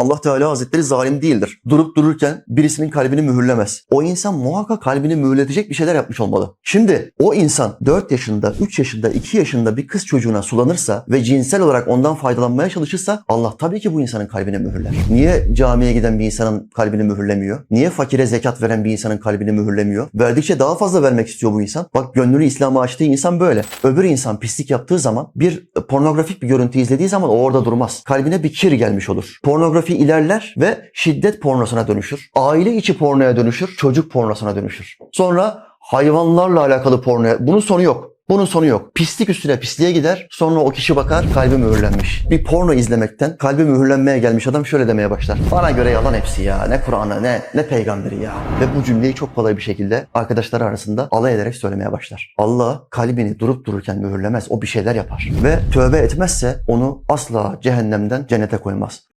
Allah Teala Hazretleri zalim değildir. Durup dururken birisinin kalbini mühürlemez. O insan muhakkak kalbini mühürletecek bir şeyler yapmış olmalı. Şimdi o insan 4 yaşında, 3 yaşında, 2 yaşında bir kız çocuğuna sulanırsa ve cinsel olarak ondan faydalanmaya çalışırsa Allah tabii ki bu insanın kalbini mühürler. Niye camiye giden bir insanın kalbini mühürlemiyor? Niye fakire zekat veren bir insanın kalbini mühürlemiyor? Verdikçe daha fazla vermek istiyor bu insan. Bak gönlünü İslam'a açtığı insan böyle. Öbür insan pislik yaptığı zaman bir pornografik bir görüntü izlediği zaman o orada durmaz. Kalbine bir kir gelmiş olur. Pornografi ilerler ve şiddet pornosuna dönüşür. Aile içi pornoya dönüşür, çocuk pornosuna dönüşür. Sonra hayvanlarla alakalı pornoya. Bunun sonu yok. Bunun sonu yok. Pislik üstüne pisliğe gider. Sonra o kişi bakar kalbi mühürlenmiş. Bir porno izlemekten kalbi mühürlenmeye gelmiş adam şöyle demeye başlar. Bana göre yalan hepsi ya. Ne Kur'an'ı ne ne peygamberi ya. Ve bu cümleyi çok kolay bir şekilde arkadaşlar arasında alay ederek söylemeye başlar. Allah kalbini durup dururken mühürlemez. O bir şeyler yapar. Ve tövbe etmezse onu asla cehennemden cennete koymaz.